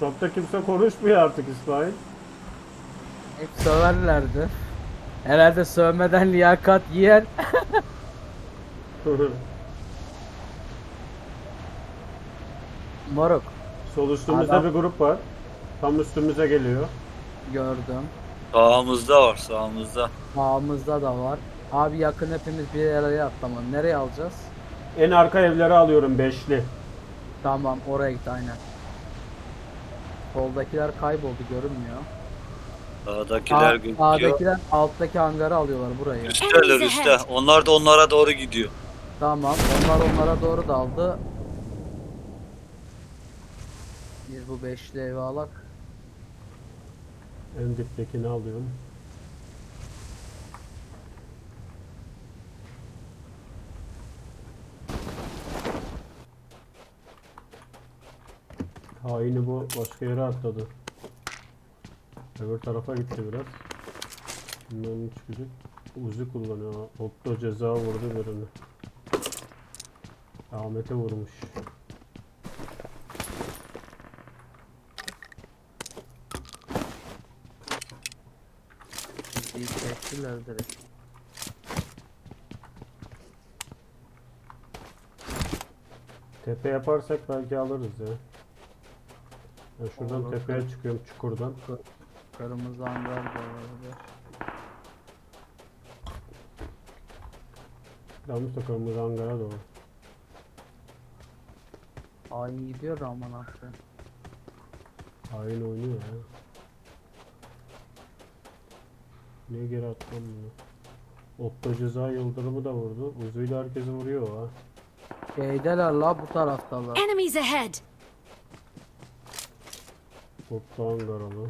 Çok da kimse konuşmuyor artık İsmail. Hep söverlerdi. Herhalde sövmeden liyakat yiyen. Moruk Sol üstümüzde Adam- bir grup var. Tam üstümüze geliyor. gördüm. Sağımızda var sağımızda. Sağımızda da var. Abi yakın hepimiz bir araya atlama. Nereye alacağız? En arka evleri alıyorum beşli. Tamam oraya git aynen. Soldakiler kayboldu görünmüyor. Sağdakiler Sağ- gözüküyor. Sağdakiler alttaki hangarı alıyorlar burayı. Üsteler üstte. Onlar da onlara doğru gidiyor. Tamam onlar onlara doğru daldı. Biz bu beşli evi alak. En diptekini alıyorum. Haini bu başka yere atladı. Öbür tarafa gitti biraz. Şimdi onun çıkacak. Uzi kullanıyor. Otto ceza vurdu birini. Ahmet'e vurmuş. Bizi çektiler direkt. Tepe yaparsak belki alırız ya. Ben şuradan Olur. tepeye çıkıyorum çukurdan. Kırmızı hangar da olabilir. Yalnız da kırmızı hangara doğru. Hain gidiyor aman aklı. Hain oynuyor ya. Niye geri atmam bunu? Otto ceza yıldırımı da vurdu. Uzuyla herkesi vuruyor ha. Şeydeler la bu taraftalar. Enemies ahead! Otto hangaralı.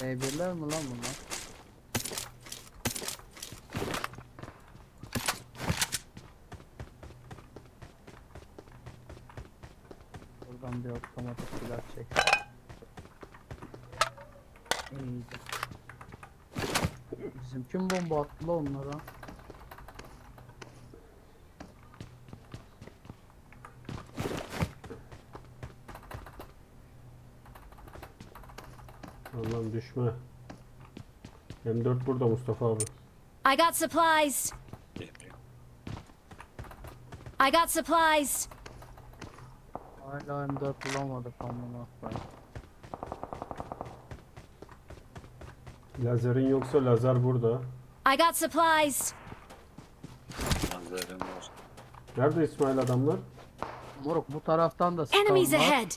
M1'ler mi lan bunlar? Buradan bir otomatik silah çek. Bizim kim bomba attı la onlara? Allah'ım düşme. M4 burada Mustafa abi. I got supplies! I got supplies! Hala M4 bulamadık amına koyayım. Lazerin yoksa lazer burada. I got supplies! Manzaram var. Nerede İsmail adamlar? Moruk bu taraftan da sıkan Enemies var. ahead!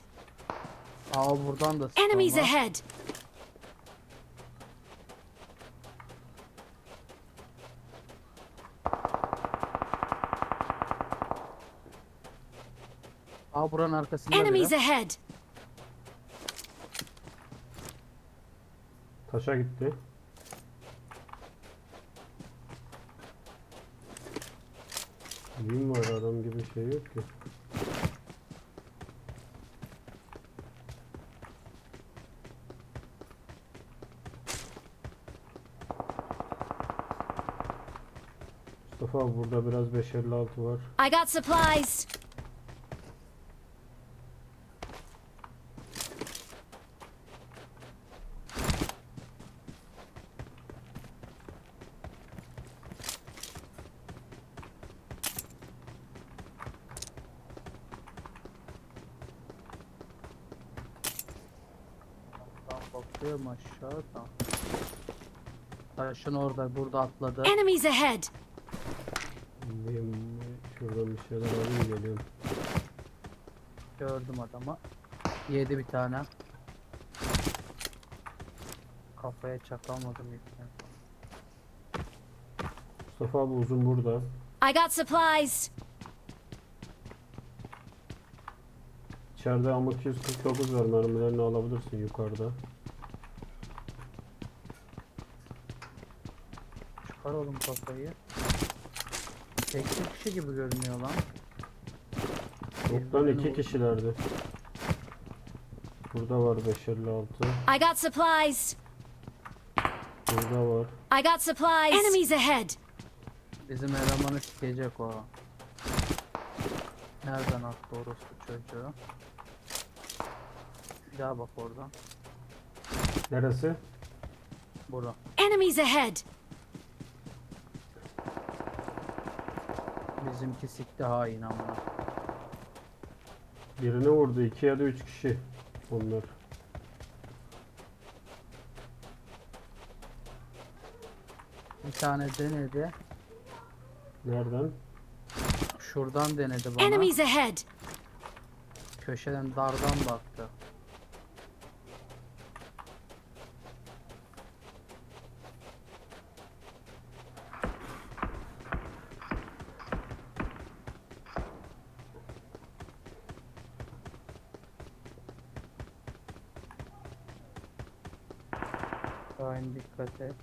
Aa buradan da sıkan Enemies var. ahead! Aa buranın arkasında Enemies biri. ahead! Taşa gitti. Yiyeyim var adam gibi şey yok ki. Mustafa burada biraz 556 var. I got supplies! Tam bakıyorum aşağı tam. Taşın orada burada atladı. Enemies ahead! Benim şuradan bir şeyler alayım geliyorum. Gördüm adamı. Yedi bir tane. Kafaya çakamadım ilk. Mustafa abi uzun burada. I got supplies! İçeride ama 249 var mermilerini alabilirsin yukarıda. Çıkar oğlum kafayı. Tek bir kişi gibi görünüyor lan. Yoktan iki kişilerdi. Burada var 556. I got supplies. Burada var. I got supplies. Enemies ahead. Bizim elemanı sikecek o. Nereden attı orospu çocuğu? Bir daha bak oradan. Neresi? Bura. Enemies ahead. Bizimki sikti hain ama. Birini vurdu. 2 ya da 3 kişi. Onlar. Bir tane denedi. Nereden? Şuradan denedi bana. Enemies ahead. Köşeden dardan baktı. Şahin dikkat et.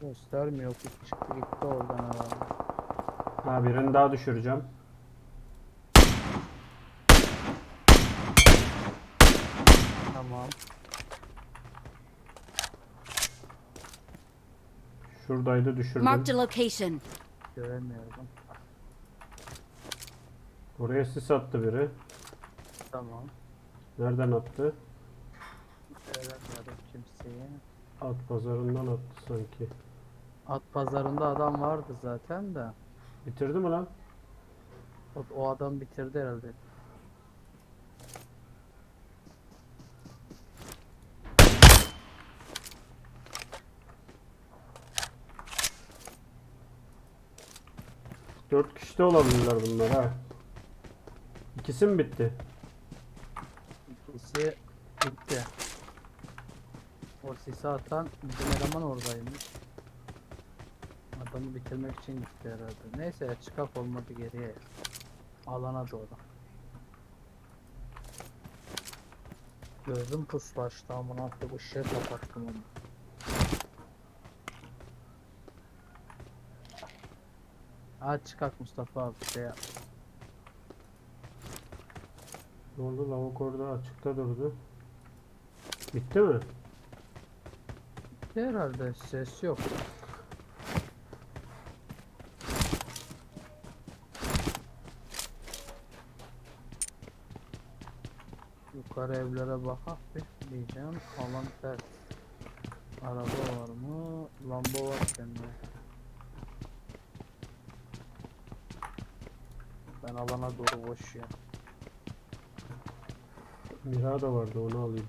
Göstermiyor ki çıktı gitti oradan herhalde. Ha birini daha düşüreceğim. Tamam. Şuradaydı düşürdüm. Marked a location. Göremiyorum. Oraya sis attı biri. Tamam. Nereden attı? Göremiyorum kimseyi. At pazarından attı sanki. At pazarında adam vardı zaten de. Bitirdi mi lan? O, o adam bitirdi herhalde. Dört kişi de olabilirler bunlar ha. İkisi mi bitti? İkisi gitti. O sisi atan bizim eleman oradaymış. Adamı bitirmek için gitti herhalde. Neyse çıkak olmadı geriye. Alana doğru. Gözüm puslaştı amına koyayım ışığı kapattım onu. Hadi çıkak Mustafa abi şey yap. Ne oldu? Lavuk orada açıkta durdu. Bitti mi? Herhalde ses yok. Yukarı evlere bakak bir diyeceğim. Alan ters. Araba var mı? Lamba var kendine. Ben alana doğru koşuyorum. Mira da vardı onu alayım.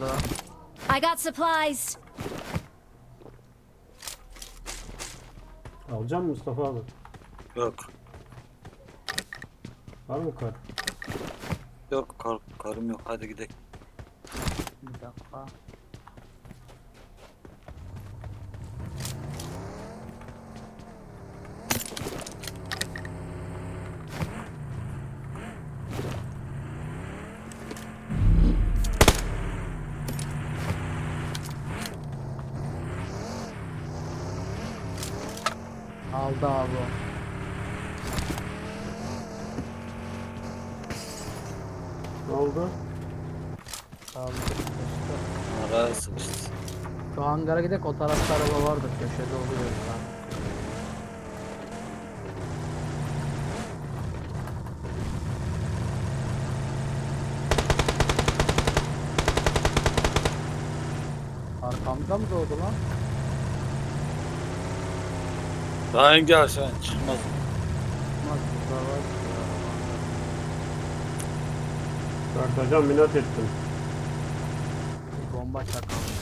Burada. I got supplies. Alacağım mı Mustafa abi? Yok. Var mı kar? Yok kar, karım yok. Hadi gidelim. Bir dakika. Aldı abi. Ne oldu? Aldı. Araya sıkıştı. Şu hangara gidelim o tarafta araba vardı köşede oluyor lan. Arkamda mı doğdu lan? Daha hangi aşağı çıkmaz. Kartacan minat ettim. Bomba çakalım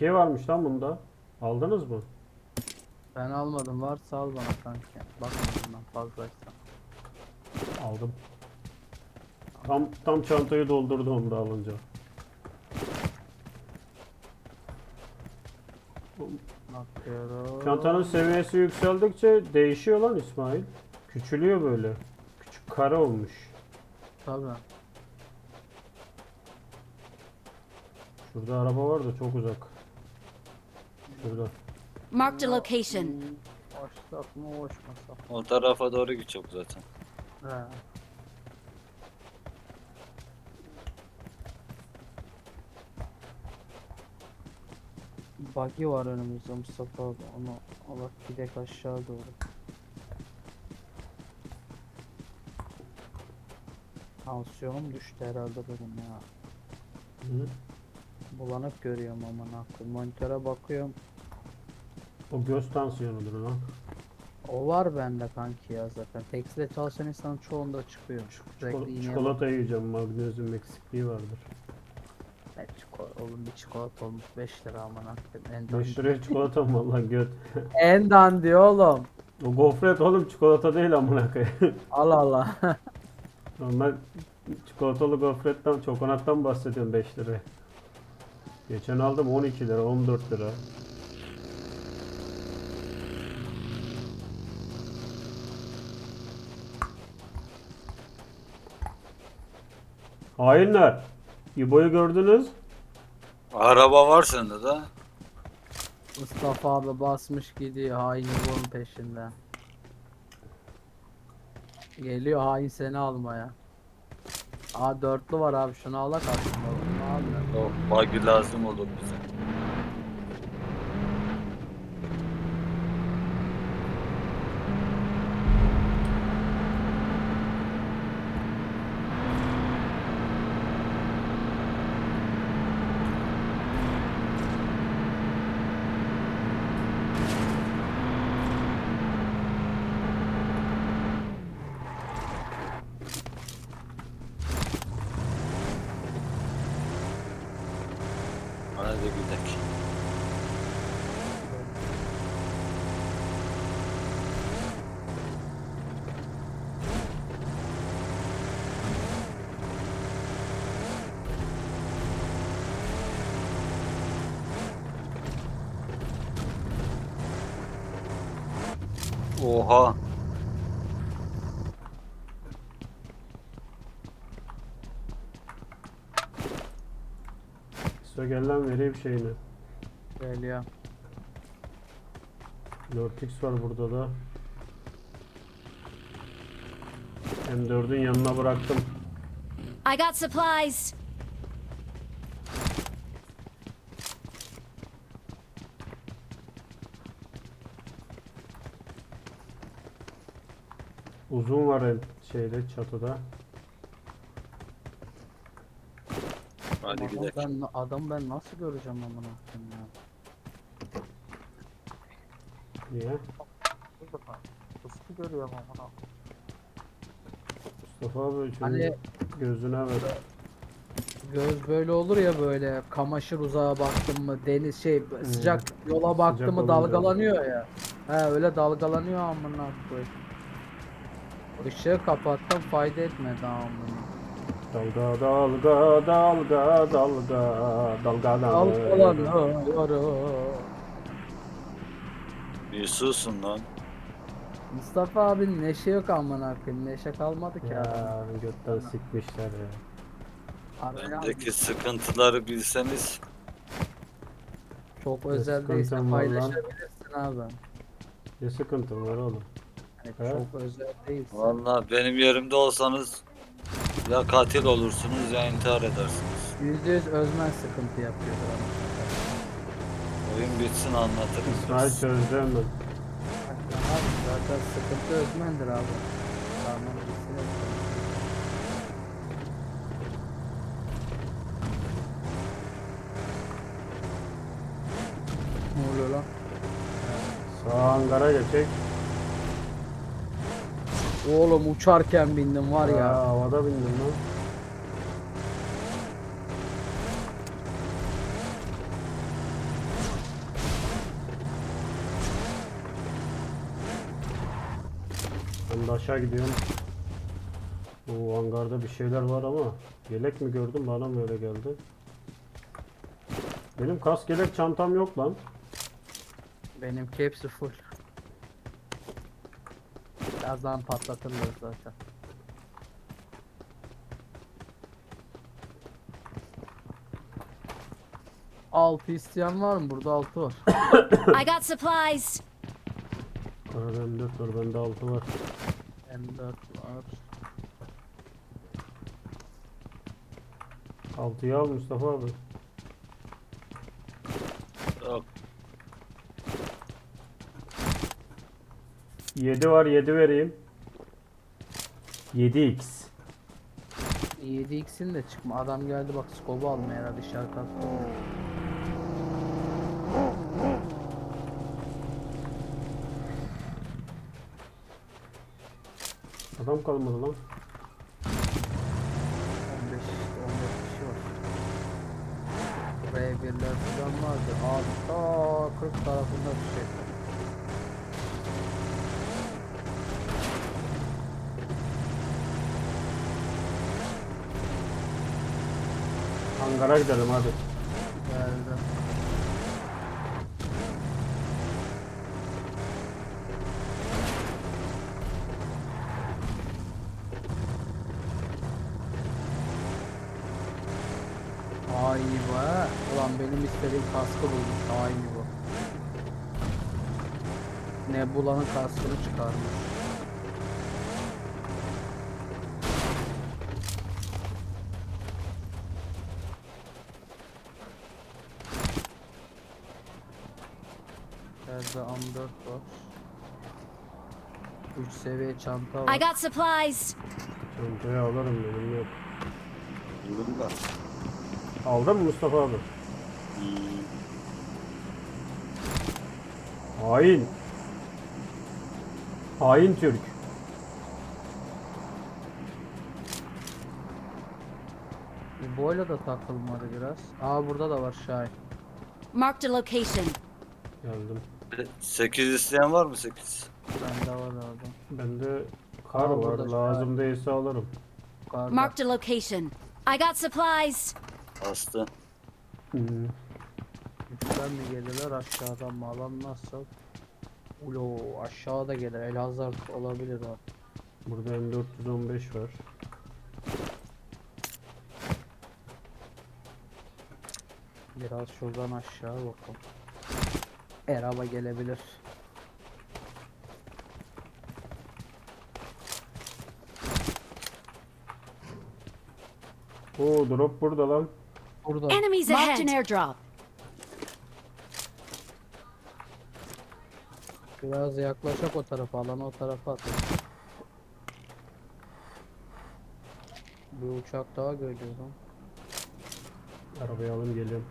2'ye varmış lan bunda. Aldınız mı? Ben almadım. Var sağ ol bana kanka. Bakmadım ben fazlaysa. Aldım. Tam tam çantayı doldurdum da alınca. Bakıyorum. Çantanın seviyesi yükseldikçe değişiyor lan İsmail. Küçülüyor böyle. Küçük kara olmuş. Tabii. Şurada araba var da çok uzak. Şurada. Marked a location. Açsak mı açmasak? O tarafa doğru gidecek zaten. He. Buggy var önümüzde Mustafa abi. Onu alıp gidek aşağı doğru. Tansiyonum düştü herhalde benim ya. Hı. Bulanık görüyorum aman akıl. Monitöre bakıyorum. O göz tansiyonudur lan. O var bende kanki ya zaten. Tekstilde çalışan insanın çoğunda çıkıyor. Sürekli Çikol- çikolata yiyeceğim. Magnezyum eksikliği vardır. Ne çikolata, oğlum bir çikolata olmuş 5 lira aman akıl. En 5 dandik. liraya çikolata mı vallahi göt. En dandi oğlum. O gofret oğlum çikolata değil amına koyayım. Al Allah. Normal çikolatalı gofretten, çokonattan bahsediyorum 5 liraya. Geçen aldım 12 lira, 14 lira. Hainler. İbo'yu gördünüz. Araba var sende de. Mustafa abi basmış gidiyor hain yolun peşinde. Geliyor hain seni almaya. Aa dörtlü var abi şunu alak aslında. O lazım olur bize. Hadi gidelim. Oha. gel lan vereyim şeyini. Geliyor. 4x var burada da. M4'ün yanına bıraktım. I got supplies. Uzun var şeyde çatıda. Hadi Adam gidelim. ben, adam ben nasıl göreceğim amına koyayım ya. Niye? Nasıl görüyorum amına Mustafa abi şunu Hani- gözüne ver. Göz böyle olur ya böyle kamaşır uzağa baktım mı deniz şey sıcak yola baktım Sıcak mı dalgalanıyor ya. He öyle dalgalanıyor amına koyayım. Işığı kapattım fayda etmedi amına. Dalga dalga dalga dalga dalga dalga. Bir susun lan. Mustafa abinin neşe yok amına koyayım. Neşe kalmadı ki adam. Ya götten sikmişler ya. Araya Bendeki sıkıntıları bilseniz çok özel değilse sıkıntın var lan? paylaşabilirsin abi. Ne sıkıntın var oğlum? Yani He? çok özel değilse. Vallahi benim yerimde olsanız ya katil olursunuz ya intihar edersiniz. Yüzde yüz özmen sıkıntı yapıyordur ama. Oyun bitsin anlatırım. İsmail çözdü hemen. Abi zaten sıkıntı özmendir abi. Tamam gitsin. Ne oluyor lan? Sağ hangara geçecek. Oğlum uçarken bindim var ya. havada bindim lan. Ben de aşağı gidiyorum. O hangarda bir şeyler var ama yelek mi gördüm bana mı öyle geldi? Benim kask yelek çantam yok lan. Benimki hepsi full. Birazdan patlatırlar zaten. Altı isteyen var mı? Burada altı var. I got supplies. Arada M4 var bende 6 var. M4 var. 6'yı al Mustafa abi. Yok 7 var 7 vereyim. 7x. 7x'in de çıkma. Adam geldi bak skobu almaya herhalde şarkı. Adam kalmadı lan. 15 işte 14 kişi var. Buraya biriler falan vardı. Abi ta 40 tarafında bir şey. Hangara gidelim hadi. Geldi. Ay. Ulan benim istediğim kaskı bulmuş. Ay bu. Nebula'nın kaskını çıkarmış. Nerede M4 var. 3 seviye çanta var. I got supplies. Çantayı alırım benim yok. buldum da. Aldın mı Mustafa abi? Hmm. Hain. Hain Türk. Bu boyla da takılmadı biraz. Aa burada da var Şahin. Marked a location. Geldim. 8 isteyen var mı 8? Bende var abi. Bende kar var. burada şu Lazım değilse alırım. Yukarıda. Marked a location. I got supplies. Bastı. Hmm. Üstten mi gelirler aşağıdan mı alan nasıl? Ulo aşağıda gelir Elazığ olabilir o. Burada M415 var. Biraz şuradan aşağı bakalım. Eraba gelebilir. Oo drop burada lan. Burada. Enemies Marked an airdrop. Biraz yaklaşak o tarafa alana o tarafa at. Bir uçak daha görüyorum. Arabayı alın geliyorum.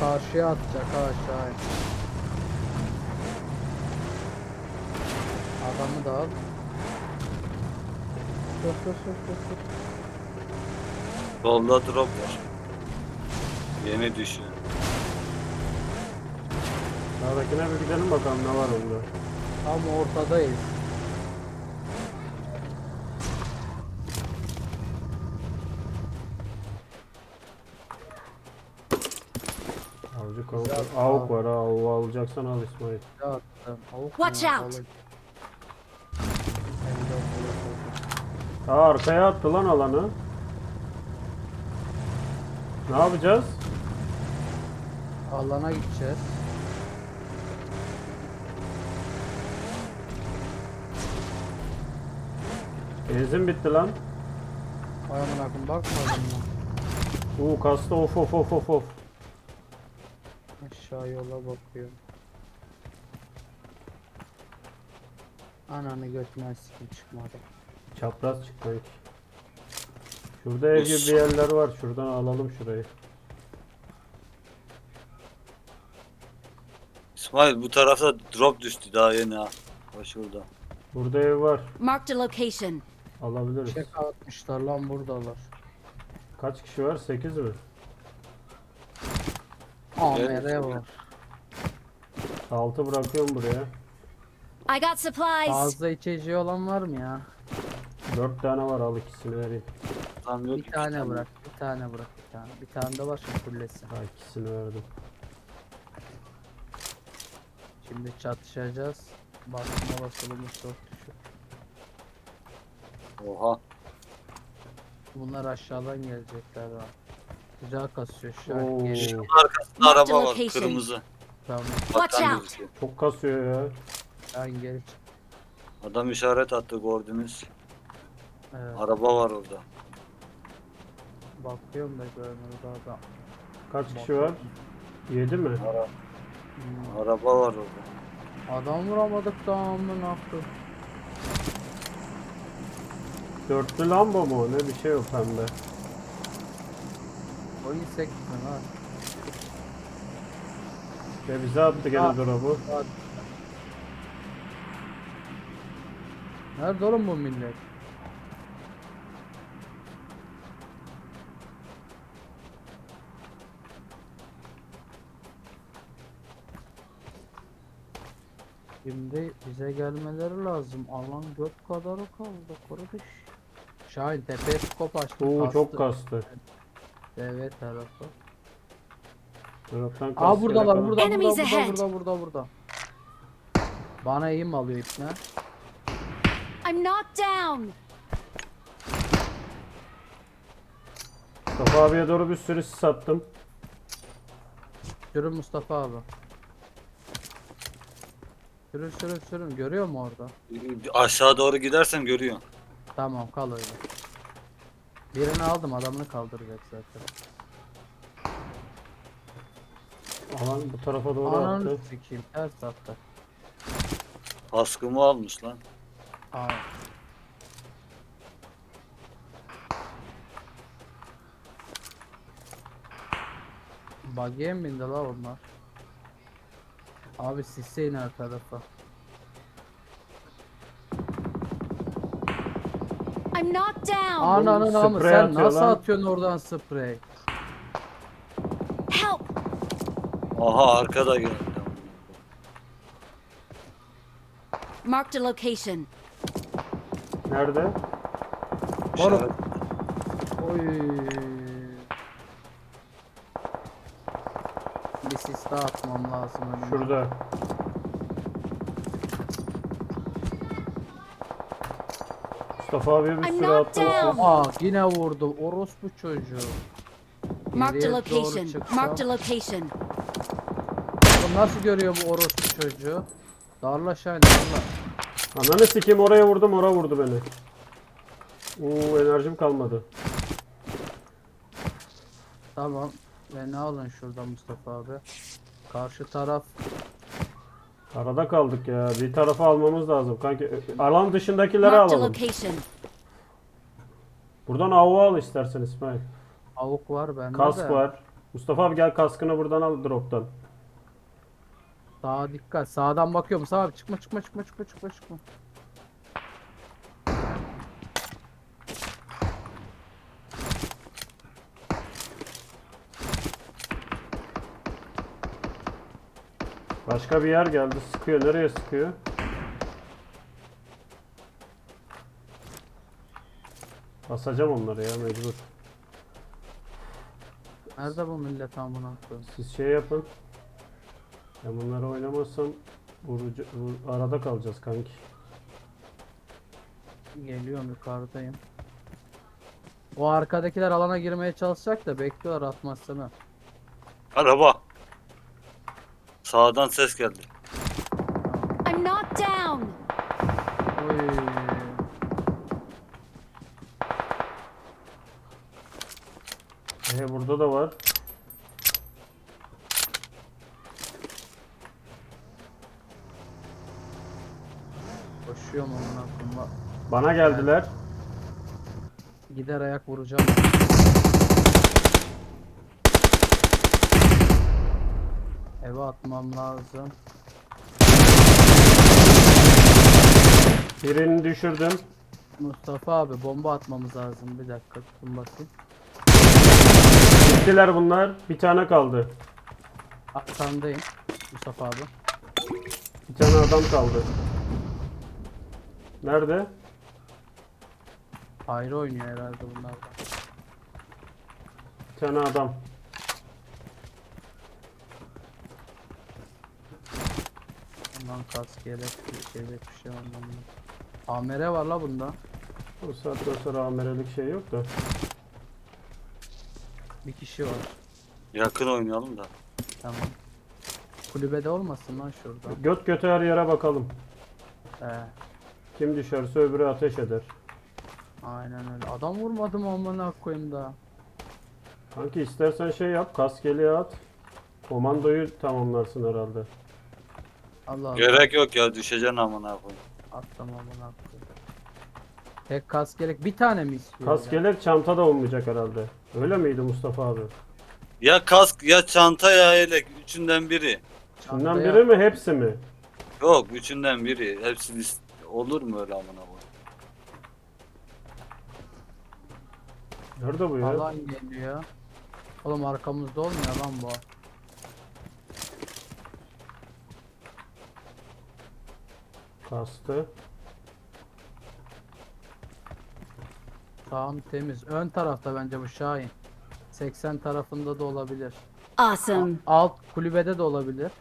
Karşıya atacak aşağıya. Adamı da al. Dur dur dur dur dur. Solda drop var. Yeni düşüyor. Sağdakine bir gidelim bakalım ne var onda. Tam ortadayız. Kontrol. Avuk var ha. Avuğu alacaksan al İsmail. Ne attım? Avuk Watch mu? out. Aa arkaya attı lan alanı. Ne yapacağız? Alana gideceğiz. Benzin bitti lan. Vay amına koyayım bakmadın mı? Uuu kastı of of of of of. Aşağı yola bakıyorum. Ananı götünden sikim çıkmadı. Çapraz çık sanki. Şurada ev gibi bir yerler var. Şuradan alalım şurayı. İsmail bu tarafta drop düştü daha yeni ha. Bak şurada. Burada ev var. Marked a location. Alabiliriz. Çek atmışlar lan buradalar. Kaç kişi var? 8 mi? AMR var. 6 bırakıyorum buraya. I got supplies. Fazla içeceği olan var mı ya? 4 tane var al ikisini vereyim. Tam yok. Bir tane bırak, bir tane bırak, bir tane. Bir tane de var şimdi fullesin. Ha ikisini verdim. Şimdi çatışacağız. Basma olasılığımız çok düşük. Oha. Bunlar aşağıdan gelecekler ha. Güzel kasıyor şu an. Oo, Geliyor. Arkasında Marked araba var location. kırmızı. Tamam. Watch out. çok kasıyor ya. Ben geri çık. Adam işaret attı gördünüz. Evet. Araba var orada. Bakıyorum da görmüyoruz adam. Kaç kişi var? 7 mi? Ara, Hmm. araba var orada. Adam vuramadık da amına koyayım. Dörtlü Lambo mu? Ne bir şey o pembe. Oyun sekme lan. Ve bize attı gene drop'u. Nerede oğlum bu millet? Şimdi bize gelmeleri lazım. Alan göt kadarı kaldı. Kardeş. Şahin tepeye skop açtı. Oo çok kastı. Evet tarafı. Drop'tan Aa burada var burada burada Enemies burada ahead. burada burada burada. Bana eğim alıyor ipne. I'm knocked down. Mustafa abiye doğru bir sürü sis attım. Sürün Mustafa abi. Sürün sürün sürün. Görüyor mu orada? Aşağı doğru gidersen görüyorsun. Tamam kal öyle. Birini aldım adamını kaldıracak zaten. Alan bu tarafa doğru Ananı attı. sikeyim ters attı. Kaskımı almış lan. Aa. Buggy'e mi bindi la onlar? Abi sisse iner tarafa. I'm knocked down. Ananın amı sprey sen atıyor nasıl lan. atıyorsun oradan sprey? Help. Aha arkada geldi. Marked a location. Nerede? İşaret- Oy. Bir sis daha atmam lazım önüme. Şurada. Mustafa abiye bir I'm sürü knocked attım down. Aa yine vurdu. Orospu çocuğu. Marked a Geriye doğru location. çıksam- Marked a location. Oğlum nasıl görüyor bu orospu çocuğu? Darla Şahin darla. Ananı sikeyim oraya vurdum oraya vurdu beni. Oo enerjim kalmadı. Tamam. Beni alın şuradan Mustafa abi. Karşı taraf Arada kaldık ya. Bir tarafa almamız lazım. Kanki alan dışındakileri Marked a alalım. location. Buradan avu al istersen İsmail. avuk var bende Kask de. var. Mustafa abi gel kaskını buradan al droptan. Sağa dikkat. Sağdan bakıyorum. Mustafa abi çıkma çıkma çıkma çıkma çıkma çıkma. Başka bir yer geldi. Sıkıyor. Nereye sıkıyor? Basacağım onları ya mecbur. Nerede bu millet amına koyayım? Siz şey yapın. Ben bunları oynamazsam vurucu, vur- arada kalacağız kanki. Geliyorum yukarıdayım. O arkadakiler alana girmeye çalışacak da bekliyorlar atmasını. Araba. Sağdan ses geldi. I'm knocked down. Oy. Ee burada da var. Koşuyorum koyayım. Bak, Bana geldiler. Gider ayak vuracağım. Eve atmam lazım. Birini düşürdüm. Mustafa abi bomba atmamız lazım. Bir dakika tutun bakayım. Gittiler bunlar. Bir tane kaldı. Arkandayım. Mustafa abi. Bir tane adam kaldı. Nerede? Ayrı oynuyor herhalde bunlar da. Bir tane adam. Ondan kask yelek bir bir şey ondan. Amere var la bunda. Bu saatten sonra amerelik şey yok da. Bir kişi var. Yakın oynayalım da. Tamam. Kulübede olmasın lan şurada. Göt göte her yere bakalım. He. Kim düşerse öbürü ateş eder. Aynen öyle. Adam vurmadım amına koyayım da. Kanki istersen şey yap. Kaskeliğe at. Komandoyu tamamlarsın herhalde. Allah Allah. Gerek yok ya düşeceksin amına koyayım. Attım amına koyayım. Tek kask gerek. Bir tane mi istiyor? ya? Kaskelek çantada olmayacak herhalde. Öyle miydi Mustafa abi? Ya kask ya çanta ya yelek. Üçünden biri. Bundan Çantaya- biri mi hepsi mi? Yok üçünden biri. Hepsi olur mu öyle amına koyayım? Nerede bu ya? Alan geliyor. Oğlum arkamızda olmuyor lan bu. Kastı. Sağım temiz. Ön tarafta bence bu Şahin. 80 tarafında da olabilir. Awesome. Alt kulübede de olabilir.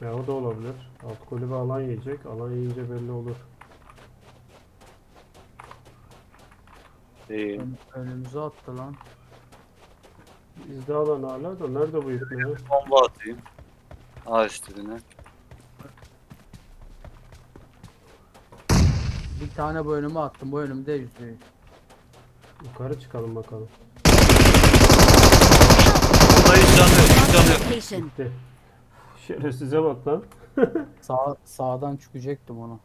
Ya o da olabilir. Alt kulübe alan yiyecek. Alan yiyince belli olur. İyi. Ön- önümüze attı lan. Bizde alan hala da nerede bu ipne? Bomba atayım. Ağaç dibine. Tane bu önüme attım. Bu önümde yüzüyor. Yukarı çıkalım bakalım. Bunda hiç canı yok. Hiç Marked canı a yok. location. Gitti. Şerefsize bak lan. Sağ, sağdan çıkacaktım onu.